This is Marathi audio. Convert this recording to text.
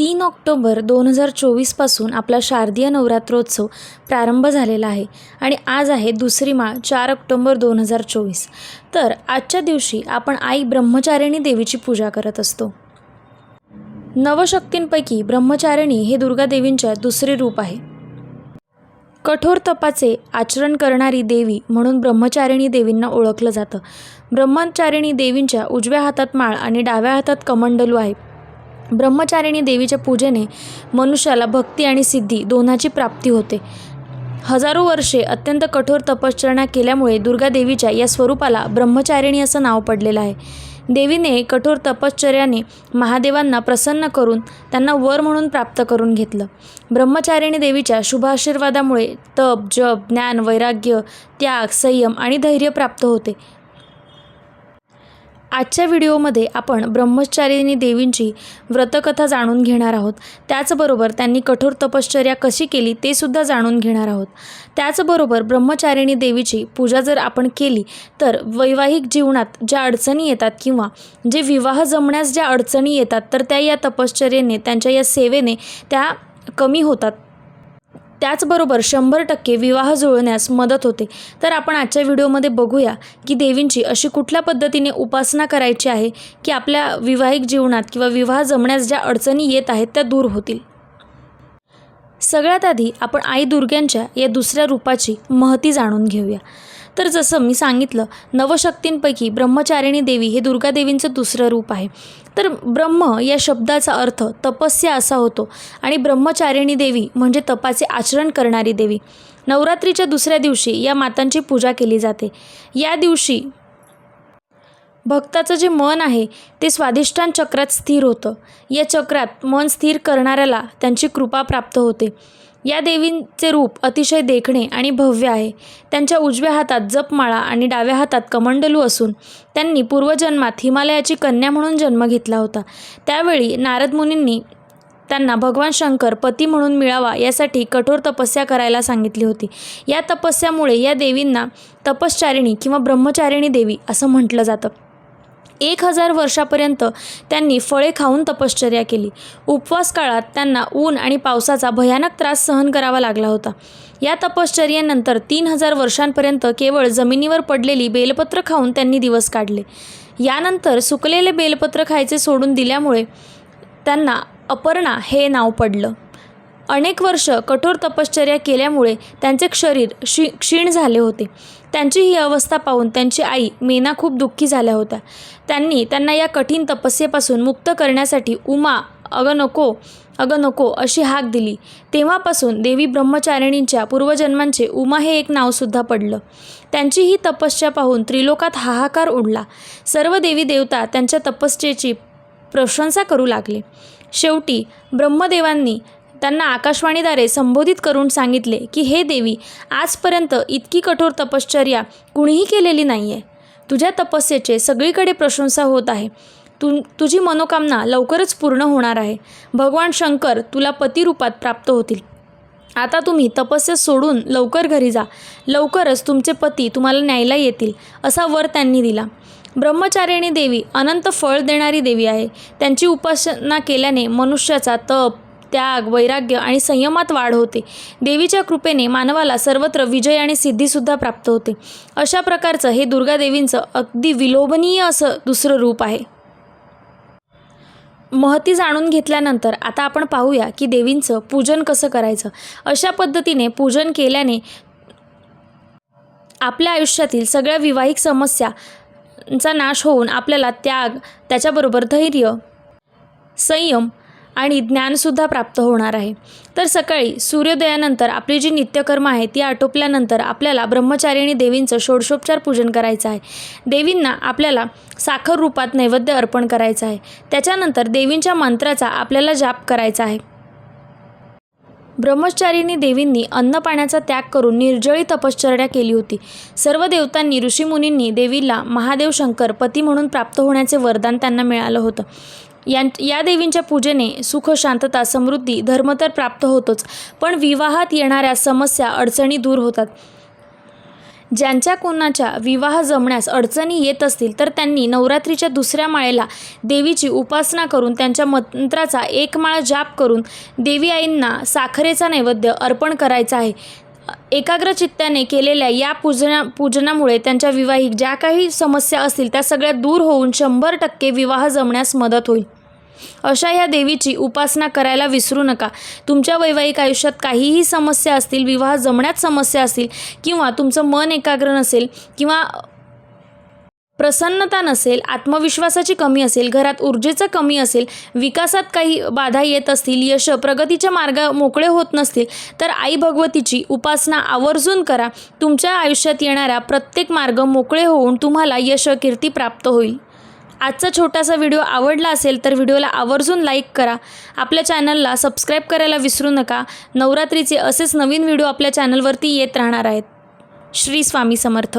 तीन ऑक्टोबर दोन हजार चोवीसपासून आपला शारदीय नवरात्रोत्सव प्रारंभ झालेला आहे आणि आज आहे दुसरी माळ चार ऑक्टोबर दोन हजार चोवीस. तर आजच्या दिवशी आपण आई ब्रह्मचारिणी देवीची पूजा करत असतो. नवशक्तींपैकी ब्रह्मचारिणी हे दुर्गा देवींच्या दुसरे रूप आहे. कठोर तपाचे आचरण करणारी देवी म्हणून ब्रह्मचारिणी देवींना ओळखलं जातं. ब्रह्मचारिणी देवींच्या उजव्या हातात माळ आणि डाव्या हातात कमंडलू आहे. ब्रह्मचारिणी देवीच्या पूजेने मनुष्याला भक्ती आणि सिद्धी दोन्हाची प्राप्ती होते. हजारो वर्षे अत्यंत कठोर तपश्चर्या केल्यामुळे दुर्गा देवीच्या या स्वरूपाला ब्रह्मचारिणी असं नाव पडलेलं आहे. देवीने कठोर तपश्चर्याने महादेवांना प्रसन्न करून त्यांना वर म्हणून प्राप्त करून घेतलं. ब्रह्मचारिणी देवीच्या शुभ आशीर्वादामुळे तप जप ज्ञान वैराग्य त्याग संयम आणि धैर्य प्राप्त होते. आजच्या व्हिडिओमध्ये आपण ब्रह्मचारिणी देवींची व्रतकथा जाणून घेणार आहोत. त्याचबरोबर त्यांनी कठोर तपश्चर्या कशी केली ते सुद्धा जाणून घेणार आहोत. त्याचबरोबर ब्रह्मचारिणी देवीची पूजा जर आपण केली तर वैवाहिक जीवनात ज्या अडचणी येतात किंवा जे विवाह जमण्यास ज्या अडचणी येतात तर त्या या तपश्चर्येने त्यांच्या या सेवेने त्या कमी होतात. त्याचबरोबर शंभर टक्के विवाह जुळण्यास मदत होते. तर आपण आजच्या व्हिडिओमध्ये बघूया की देवींची अशी कुठल्या पद्धतीने उपासना करायची आहे की आपल्या विवाहिक जीवनात किंवा विवाह जमण्यास ज्या अडचणी येत आहेत त्या दूर होतील. सगळ्यात आधी आपण आई दुर्ग्यांच्या या दुसऱ्या रूपाची महती जाणून घेऊया. तर जसं मी सांगितलं नवशक्तींपैकी ब्रह्मचारिणी देवी हे दुर्गादेवींचं दुसरं रूप आहे. तर ब्रह्म या शब्दाचा अर्थ तपस्या असा होतो आणि ब्रह्मचारिणी देवी म्हणजे तपाचे आचरण करणारी देवी. नवरात्रीच्या दुसऱ्या दिवशी या मातांची पूजा केली जाते. या दिवशी भक्ताचं जे मन आहे ते स्वाधिष्ठान चक्रात स्थिर होतं. या चक्रात मन स्थिर करणाऱ्याला त्यांची कृपा प्राप्त होते. या देवींचे रूप अतिशय देखणे आणि भव्य आहे. त्यांच्या उजव्या हातात जपमाळा आणि डाव्या हातात कमंडलू असून त्यांनी पूर्वजन्मात हिमालयाची कन्या म्हणून जन्म घेतला होता. त्यावेळी नारद मुनींनी त्यांना भगवान शंकर पती म्हणून मिळावा यासाठी कठोर तपस्या करायला सांगितली होती. या तपस्यामुळे या देवींना तपश्चारिणी किंवा ब्रह्मचारिणी देवी असं म्हटलं जातं. एक हजार वर्षापर्यंत त्यांनी फळे खाऊन तपश्चर्या केली. उपवास काळात त्यांना ऊन आणि पावसाचा भयानक त्रास सहन करावा लागला होता. या तपश्चर्येनंतर तीन हजार वर्षांपर्यंत केवळ जमिनीवर पडलेली बेलपत्र खाऊन त्यांनी दिवस काढले. यानंतर सुकलेले बेलपत्र खायचे सोडून दिल्यामुळे त्यांना अपर्णा हे नाव पडलं. अनेक वर्ष कठोर तपश्चर्या केल्यामुळे त्यांचे शरीर क्षी क्षीण झाले होते. त्यांची ही अवस्था पाहून त्यांची आई मेना खूप दुःखी झाल्या होत्या. त्यांनी त्यांना या कठीण तपस्येपासून मुक्त करण्यासाठी उमा अगं नको अगं नको अशी हाक दिली. तेव्हापासून देवी ब्रह्मचारिणींच्या पूर्वजन्मांचे उमा हे एक नावसुद्धा पडलं. त्यांची ही तपस्या पाहून त्रिलोकात हाहाकार उडला. सर्व देवी देवता त्यांच्या तपस्येची प्रशंसा करू लागले. शेवटी ब्रह्मदेवांनी त्यांना आकाशवाणीद्वारे संबोधित करून सांगितले की हे देवी आजपर्यंत इतकी कठोर तपश्चर्या कुणीही केलेली नाही आहे तुझ्या तपस्येचे सगळीकडे प्रशंसा होत आहे. तु तुझी मनोकामना लवकरच पूर्ण होणार आहे. भगवान शंकर तुला पतिरूपात प्राप्त होतील. आता तुम्ही तपस्या सोडून लवकर घरी जा. लवकरच तुमचे पती तुम्हाला न्यायला येतील असा वर त्यांनी दिला. ब्रह्मचारिणी देवी अनंत फळ देणारी देवी आहे. त्यांची उपासना केल्याने मनुष्याचा तप त्याग वैराग्य आणि संयमात वाढ होते. देवीच्या कृपेने मानवाला सर्वत्र विजय आणि सिद्धीसुद्धा प्राप्त होते. अशा प्रकारचं हे दुर्गादेवींचं अगदी विलोभनीय असं दुसरं रूप आहे. महती जाणून घेतल्यानंतर आता आपण पाहूया की देवींचं पूजन कसं करायचं. अशा पद्धतीने पूजन केल्याने आपल्या आयुष्यातील सगळ्या विवाहिक समस्यांचा नाश होऊन आपल्याला त्याग त्याच्याबरोबर धैर्य संयम आणि ज्ञानसुद्धा प्राप्त होणार आहे. तर सकाळी सूर्योदयानंतर आपली जी नित्यकर्म आहे ती आटोपल्यानंतर आपल्याला ब्रह्मचारिणी देवींचं षोडशोपचार पूजन करायचं आहे. देवींना आपल्याला साखर रूपात नैवेद्य अर्पण करायचं आहे. त्याच्यानंतर देवींच्या मंत्राचा आपल्याला जाप करायचा आहे. ब्रह्मचारिणी देवींनी अन्नपाण्याचा त्याग करून निर्जळी तपश्चर्या केली होती. सर्व देवतांनी ऋषीमुनींनी देवीला महादेव शंकर पती म्हणून प्राप्त होण्याचे वरदान त्यांना मिळालं होतं. यां या देवींच्या पूजेने सुख शांतता समृद्धी धर्म तर प्राप्त होतोच पण विवाहात येणाऱ्या समस्या अडचणी दूर होतात. ज्यांच्या कोणाच्या विवाह जमण्यास अडचणी येत असतील तर त्यांनी नवरात्रीच्या दुसऱ्या माळेला देवीची उपासना करून त्यांच्या मंत्राचा एक माळ जाप करून देवी आईंना साखरेचा नैवेद्य अर्पण करायचा आहे. एकाग्र चित्ताने केलेल्या या पूजना पूजनामुळे त्यांच्या विवाहिक ज्या काही समस्या असतील त्या सगळ्या दूर होऊन शंभर टक्के विवाह जमण्यास मदत होईल. अशा ह्या देवीची उपासना करायला विसरू नका. तुमच्या वैवाहिक आयुष्यात काहीही समस्या असतील विवाह जमण्यात समस्या असतील किंवा तुमचं मन एकाग्र नसेल किंवा प्रसन्नता नसेल आत्मविश्वासाची कमी असेल घरात ऊर्जेचं कमी असेल विकासात काही बाधा येत असतील यश प्रगतीच्या मार्ग मोकळे होत नसतील तर आई भगवतीची उपासना आवर्जून करा. तुमच्या आयुष्यात येणारा प्रत्येक मार्ग मोकळे होऊन तुम्हाला यश कीर्ती प्राप्त होईल. आजचा छोटासा व्हिडिओ आवडला असेल तर व्हिडिओला आवर्जून लाईक करा. आपल्या चॅनलला सबस्क्राईब करायला विसरू नका. नवरात्रीचे असेच नवीन व्हिडिओ आपल्या चॅनलवरती येत राहणार आहेत. श्री स्वामी समर्थ.